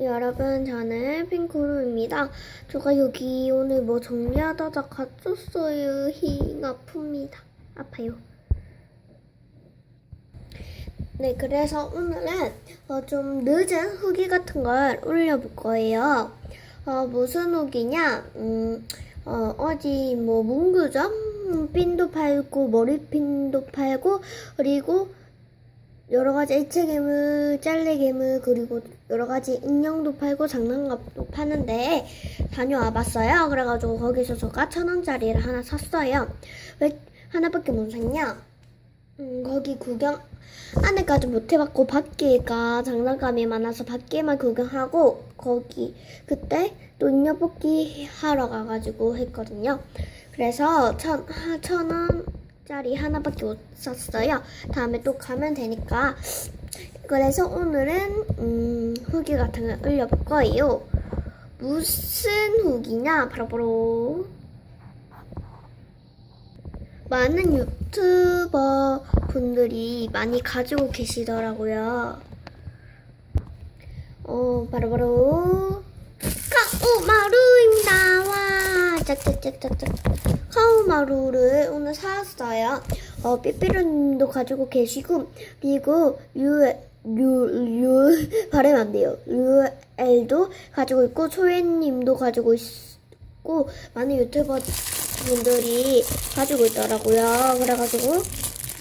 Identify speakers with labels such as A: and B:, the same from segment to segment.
A: 여러분, 저는 핑크루입니다. 제가 여기 오늘 뭐 정리하다가 갇혔어요. 힝, 아픕니다. 아파요. 네, 그래서 오늘은 어, 좀 늦은 후기 같은 걸 올려볼 거예요. 어, 무슨 후기냐? 음, 어, 어디 뭐 문구점 핀도 팔고 머리핀도 팔고 그리고 여러 가지 액체 괴물, 짤레 괴물 그리고 여러 가지 인형도 팔고 장난감도 파는데 다녀와 봤어요. 그래가지고 거기서 제가 천 원짜리를 하나 샀어요. 왜 하나밖에 못 샀냐? 음, 거기 구경 안에까지 못 해봤고 밖에가 장난감이 많아서 밖에만 구경하고 거기 그때 또 인형 뽑기 하러 가가지고 했거든요. 그래서 천, 하- 천 원 짜리 하나밖에 못 샀어요. 다음에 또 가면 되니까. 그래서 오늘은 음, 후기 같은 걸 올려볼 거예요. 무슨 후기냐? 바로바로 많은 유튜버 분들이 많이 가지고 계시더라고요. 어, 바로바로 카오마루입니다. 와, 카오마루를 오늘 사왔어요. 어, 삐삐루님도 가지고 계시고, 그리고 유, 유, 유, 발음 안 돼요. 유엘도 가지고 있고, 초에님도 가지고 있고, 많은 유튜버 분들이 가지고 있더라고요. 그래가지고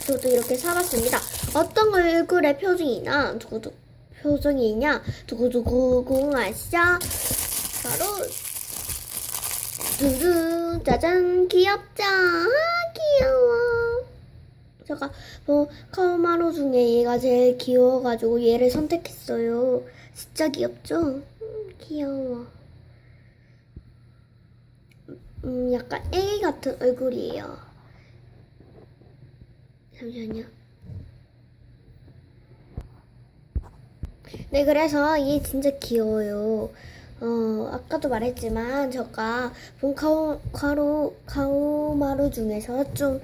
A: 저도 이렇게 사봤습니다. 어떤 얼굴의 표정이나 두구두 표정이 있냐 두구두구 궁아시죠? 바로 두두 짜잔 귀엽죠? 아 귀여워. 제가 뭐 카오마루 중에 얘가 제일 귀여워가지고 얘를 선택했어요. 진짜 귀엽죠? 음, 귀여워. 음, 약간 애기 같은 얼굴이에요. 잠시만요. 네, 그래서 얘 진짜 귀여워요. 어, 아까도 말했지만, 제가 본 카오, 카로, 카오마루 중에서 좀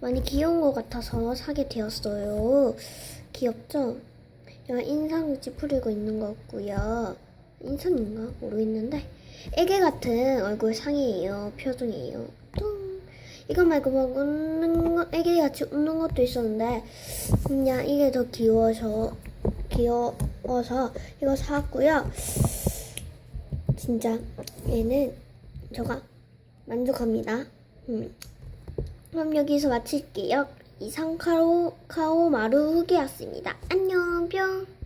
A: 많이 귀여운 것 같아서 사게 되었어요. 귀엽죠? 여기 인상 찌푸리고 있는 것 같고요. 인상인가? 모르겠는데. 애기 같은 얼굴 상이에요. 표정이에요. 뚱. 이거 말고 막 웃는 거, 애기 같이 웃는 것도 있었는데, 그냥 이게 더 귀여워서, 귀여워서 이거 사왔고요. 진짜 얘는 제가 만족합니다. 음. 그럼 여기서 마칠게요. 이상 카오, 카오마루 후기였습니다. 안녕, 뿅.